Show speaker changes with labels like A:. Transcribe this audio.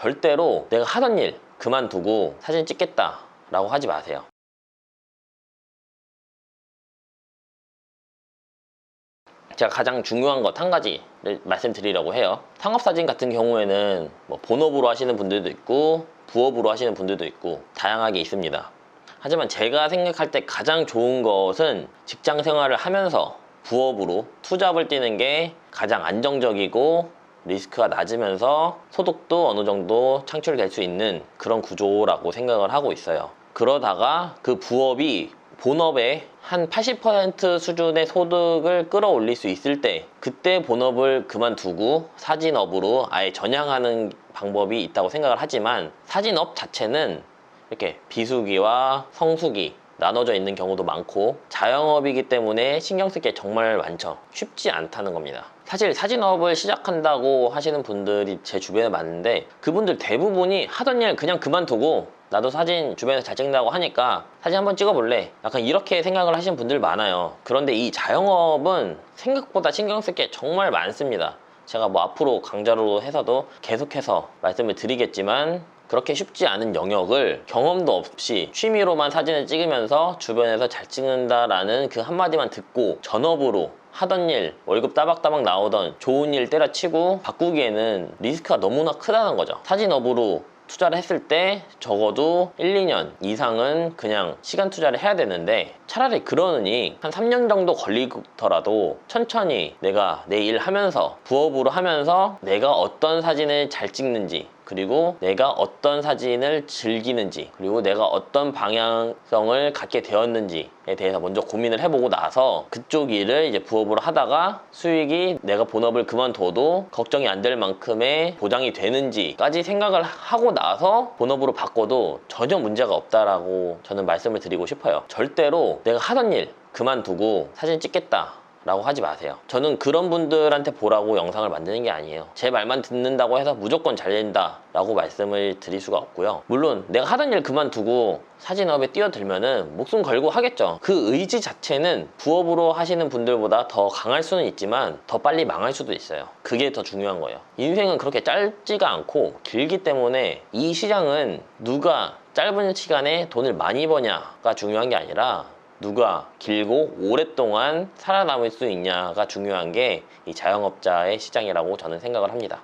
A: 절대로 내가 하던 일 그만두고 사진 찍겠다 라고 하지 마세요. 제가 가장 중요한 것 한 가지를 말씀드리려고 해요. 상업사진 같은 경우에는 뭐 본업으로 하시는 분들도 있고 부업으로 하시는 분들도 있고 다양하게 있습니다. 하지만 제가 생각할 때 가장 좋은 것은 직장 생활을 하면서 부업으로 투잡을 뛰는 게 가장 안정적이고 리스크가 낮으면서 소득도 어느 정도 창출될 수 있는 그런 구조라고 생각을 하고 있어요. 그러다가 그 부업이 본업의 한 80% 수준의 소득을 끌어올릴 수 있을 때 그때 본업을 그만두고 사진업으로 아예 전향하는 방법이 있다고 생각을 하지만 사진업 자체는 이렇게 비수기와 성수기 나눠져 있는 경우도 많고 자영업이기 때문에 신경 쓸 게 정말 많죠. 쉽지 않다는 겁니다. 사실 사진업을 시작한다고 하시는 분들이 제 주변에 많은데 그분들 대부분이 하던 일 그냥 그만두고 나도 사진 주변에서 잘 찍는다고 하니까 사진 한번 찍어볼래. 약간 이렇게 생각을 하시는 분들 많아요. 그런데 이 자영업은 생각보다 신경 쓸 게 정말 많습니다. 제가 뭐 앞으로 강좌로 해서도 계속해서 말씀을 드리겠지만 그렇게 쉽지 않은 영역을 경험도 없이 취미로만 사진을 찍으면서 주변에서 잘 찍는다라는 그 한마디만 듣고 전업으로 하던 일, 월급 따박따박 나오던 좋은 일 때려치고 바꾸기에는 리스크가 너무나 크다는 거죠. 사진업으로 투자를 했을 때 적어도 1, 2년 이상은 그냥 시간 투자를 해야 되는데 차라리 그러느니 한 3년 정도 걸리더라도 천천히 내가 내 일 하면서 부업으로 하면서 내가 어떤 사진을 잘 찍는지 그리고 내가 어떤 사진을 즐기는지 그리고 내가 어떤 방향성을 갖게 되었는지에 대해서 먼저 고민을 해보고 나서 그쪽 일을 이제 부업으로 하다가 수익이 내가 본업을 그만둬도 걱정이 안 될 만큼의 보장이 되는지까지 생각을 하고 나서 본업으로 바꿔도 전혀 문제가 없다라고 저는 말씀을 드리고 싶어요. 절대로 내가 하던 일 그만두고 사진 찍겠다. 라고 하지 마세요. 저는 그런 분들한테 보라고 영상을 만드는 게 아니에요. 제 말만 듣는다고 해서 무조건 잘 된다 라고 말씀을 드릴 수가 없고요. 물론 내가 하던 일 그만두고 사진업에 뛰어들면은 목숨 걸고 하겠죠. 그 의지 자체는 부업으로 하시는 분들보다 더 강할 수는 있지만 더 빨리 망할 수도 있어요. 그게 더 중요한 거예요. 인생은 그렇게 짧지가 않고 길기 때문에 이 시장은 누가 짧은 시간에 돈을 많이 버냐가 중요한 게 아니라 누가 길고 오랫동안 살아남을 수 있냐가 중요한 게 이 자영업자의 시장이라고 저는 생각을 합니다.